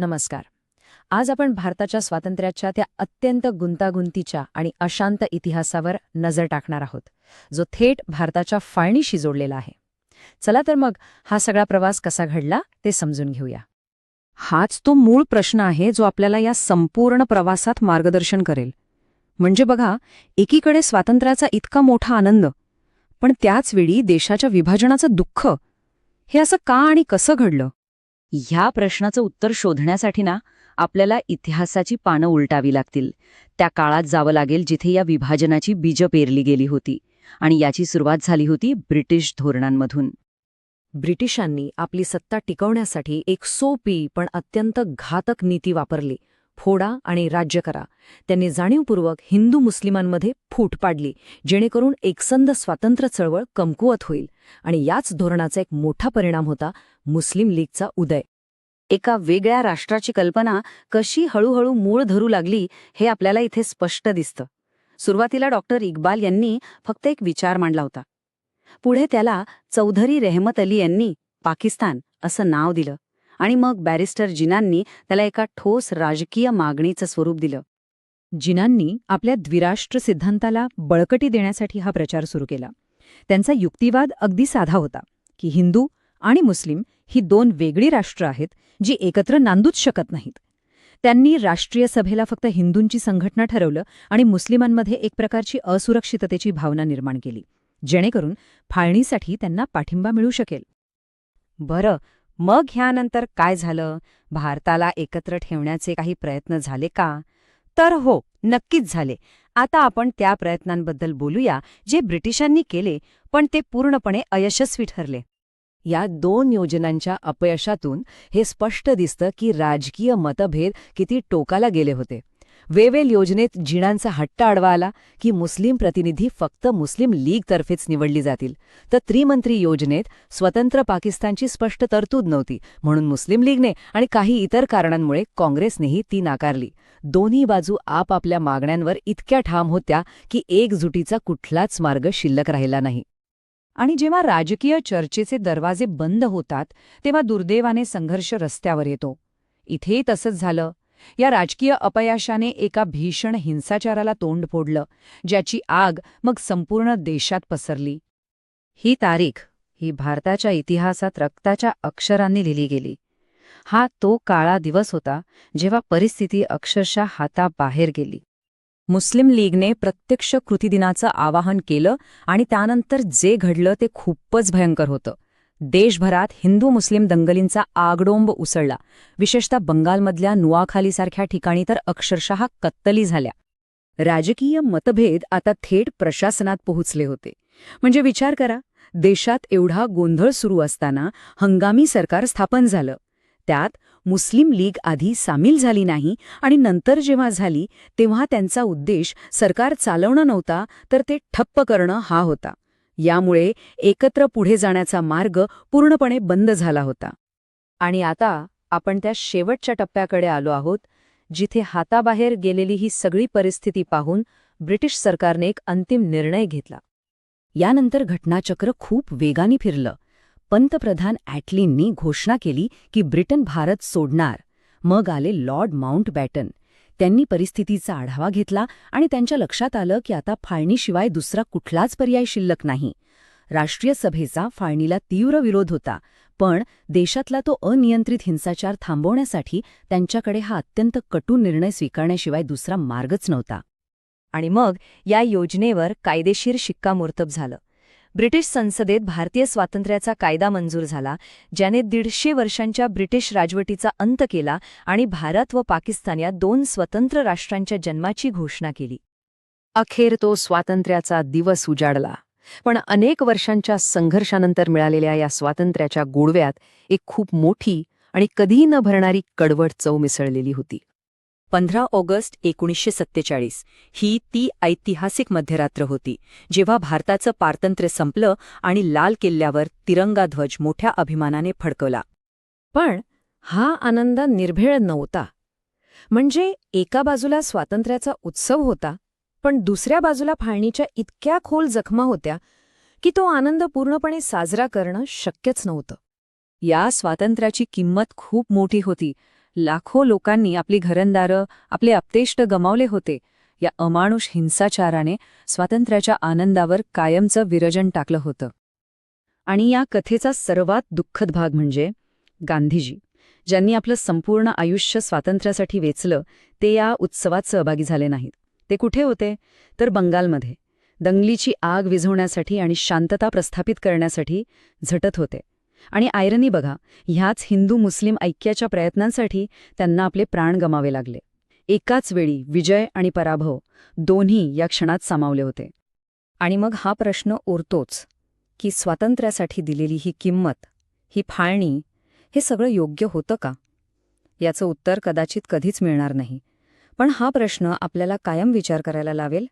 नमस्कार. आज आपण भारताच्या स्वातंत्र्याच्या त्या अत्यंत गुंतागुंतीच्या आणि अशांत इतिहासावर नजर टाकणार आहोत जो थेट भारताच्या फाळणीशी जोडलेला आहे. चला तर मग हा सगळा प्रवास कसा घडला ते समजून घेऊया. हाच तो मूळ प्रश्न आहे जो आपल्याला या संपूर्ण प्रवासात मार्गदर्शन करेल. म्हणजे बघा एकीकडे स्वातंत्र्याचा इतका मोठा आनंद पण त्याचवेळी देशाच्या विभाजनाचं दुःख. हे असं का आणि कसं घडलं? ह्या प्रश्नाचं उत्तर शोधण्यासाठी ना आपल्याला इतिहासाची पानं उलटावी लागतील. त्या काळात जावं लागेल जिथे या विभाजनाची बीजं पेरली गेली होती आणि याची सुरुवात झाली होती ब्रिटिश धोरणांमधून. ब्रिटिशांनी आपली सत्ता टिकवण्यासाठी एक सोपी पण अत्यंत घातक नीती वापरली. फोडा आणि राज्य करा. त्यांनी जाणीवपूर्वक हिंदू मुस्लिमांमध्ये फूट पाडली जेणेकरून एकसंध स्वातंत्र्य चळवळ कमकुवत होईल. आणि याच धोरणाचा एक मोठा परिणाम होता मुस्लिम लीगचा उदय. एका वेगळ्या राष्ट्राची कल्पना कशी हळूहळू मूळ धरू लागली हे आपल्याला इथे स्पष्ट दिसतं. सुरुवातीला डॉक्टर इक्बाल यांनी फक्त एक विचार मांडला होता. पुढे त्याला चौधरी रेहमत अली यांनी पाकिस्तान असं नाव दिलं. आणि मग बॅरिस्टर जिनांनी त्याला एका ठोस राजकीय मागणीचं स्वरूप दिलं. जिनांनी आपल्या द्विराष्ट्र सिद्धांताला बळकटी देण्यासाठी हा प्रचार सुरू केला. त्यांचा युक्तिवाद अगदी साधा होता की हिंदू आणि मुस्लिम ही दोन वेगळी राष्ट्र आहेत जी एकत्र नांदूच शकत नाहीत. त्यांनी राष्ट्रीय सभेला फक्त हिंदूंची संघटना ठरवलं आणि मुस्लिमांमध्ये एक प्रकारची असुरक्षिततेची भावना निर्माण केली जेणेकरून फाळणीसाठी त्यांना पाठिंबा मिळू शकेल. बरं मग ह्यानंतर काय झालं? भारताला एकत्र ठेवण्याचे काही प्रयत्न झाले का? तर हो नक्कीच झाले. आता आपण त्या प्रयत्नांबद्दल बोलूया जे ब्रिटिशांनी केले पण ते पूर्णपणे अयशस्वी ठरले. या दोन योजनांच्या अपयशातून हे स्पष्ट दिसतं की राजकीय मतभेद किती टोकाला गेले होते. वेवेल योजनेत जिणांचा हट्ट अडवा आला की मुस्लिम प्रतिनिधी फक्त मुस्लिम लीगतर्फेच निवडली जातील. तर त्रिमंत्री योजनेत स्वतंत्र पाकिस्तानची स्पष्ट तरतूद नव्हती म्हणून मुस्लिम लीगने आणि काही इतर कारणांमुळे काँग्रेसनेही ती नाकारली. दोन्ही बाजू आपापल्या मागण्यांवर इतक्या ठाम होत्या की एकजुटीचा कुठलाच मार्ग शिल्लक राहिला नाही. आणि जेव्हा राजकीय चर्चेचे दरवाजे बंद होतात तेव्हा दुर्दैवाने संघर्ष रस्त्यावर येतो. इथेही तसंच झालं. या राजकीय अपयशाने एका भीषण हिंसाचाराला तोंड फोडलं ज्याची आग मग संपूर्ण देशात पसरली. ही तारीख ही भारताच्या इतिहासात रक्ताच्या अक्षरांनी लिहिली गेली. हा तो काळा दिवस होता जेव्हा परिस्थिती अक्षरशः हाताबाहेर गेली. मुस्लिम लीगने प्रत्यक्ष कृतीदिनाचं आवाहन केलं आणि त्यानंतर जे घडलं ते खूपच भयंकर होतं. देशभरात हिंदू मुस्लिम दंगलींचा आगडोंब उसळला. विशेषतः बंगालमधल्या नुआखालीसारख्या ठिकाणी तर अक्षरशः कत्तली झाल्या. राजकीय मतभेद आता थेट प्रशासनात पोहोचले होते. म्हणजे विचार करा देशात एवढा गोंधळ सुरू असताना हंगामी सरकार स्थापन झालं. त्यात मुस्लिम लीग आधी सामील झाली नाही आणि नंतर जेव्हा झाली तेव्हा त्यांचा उद्देश सरकार चालवणं नव्हता तर ते ठप्प करणं हा होता. यामुळे एकत्र पुढे जाण्याचा मार्ग पूर्णपणे बंद झाला होता. आणि आता आपण त्या शेवटच्या टप्प्याकडे आलो आहोत जिथे हाताबाहेर गेलेली ही सगळी परिस्थिती पाहून ब्रिटिश सरकारने एक अंतिम निर्णय घेतला. यानंतर घटनाचक्र खूप वेगाने फिरलं. पंतप्रधान ॲटलींनी घोषणा केली की ब्रिटन भारत सोडणार. मग आले लॉर्ड माउंट बॅटन त्यांनी परिस्थितीचा आढावा घेतला आणि त्यांच्या लक्षात आलं की आता फाळणीशिवाय दुसरा कुठलाच पर्याय शिल्लक नाही. राष्ट्रीय सभेचा फाळणीला तीव्र विरोध होता पण देशातला तो अनियंत्रित हिंसाचार थांबवण्यासाठी त्यांच्याकडे हा अत्यंत कटू निर्णय स्वीकारण्याशिवाय दुसरा मार्गच नव्हता. आणि मग या योजनेवर कायदेशीर शिक्कामोर्तब झालं. ब्रिटिश संसदेत भारतीय स्वातंत्र्याचा कायदा मंजूर झाला ज्याने दीडशे वर्षांच्या ब्रिटिश राजवटीचा अंत केला आणि भारत व पाकिस्तान या दोन स्वतंत्र राष्ट्रांच्या जन्माची घोषणा केली. अखेर तो स्वातंत्र्याचा दिवस उजाडला. पण अनेक वर्षांच्या संघर्षानंतर मिळालेल्या या स्वातंत्र्याच्या गोडव्यात एक खूप मोठी आणि कधीही न भरणारी कडवट चव मिसळलेली होती. पंधरा ऑगस्ट एकोणीसशे सत्तेचाळीस. ही ती ऐतिहासिक मध्यरात्र होती जेव्हा भारताचं पारतंत्र्य संपलं आणि लाल किल्ल्यावर तिरंगा ध्वज मोठ्या अभिमानाने फडकवला. पण हा आनंद निर्भेळ नव्हता. म्हणजे एका बाजूला स्वातंत्र्याचा उत्सव होता पण दुसऱ्या बाजूला फाळणीच्या इतक्या खोल जखमा होत्या की तो आनंद पूर्णपणे साजरा करणं शक्यच नव्हतं. या स्वातंत्र्याची किंमत खूप मोठी होती लाखो लोकांनी आपली घरंदारं आपले अपतेष्ट गमावले होते. या अमानुष हिंसाचाराने स्वातंत्र्याच्या आनंदावर कायमचं विरजन टाकलं होतं. आणि या कथेचा सर्वात दुःखद भाग म्हणजे गांधीजी ज्यांनी आपलं संपूर्ण आयुष्य स्वातंत्र्यासाठी वेचलं ते या उत्सवात सहभागी झाले नाहीत. ते कुठे होते? तर बंगालमध्ये. दंगलीची आग विझवण्यासाठी आणि शांतता प्रस्थापित करण्यासाठी झटत होते. आणि आयरनी बघा ह्याच हिंदू मुस्लिम ऐक्याच्या प्रयत्नांसाठी त्यांना आपले प्राण गमावे लागले. एकाच वेळी विजय आणि पराभव दोन्ही या क्षणात सामावले होते. आणि मग हा प्रश्न उरतोच की स्वातंत्र्यासाठी दिलेली ही किंमत ही फाळणी हे सगळं योग्य होतं का? याचं उत्तर कदाचित कधीच मिळणार नाही. पण हा प्रश्न आपल्याला कायम विचार करायला लावेल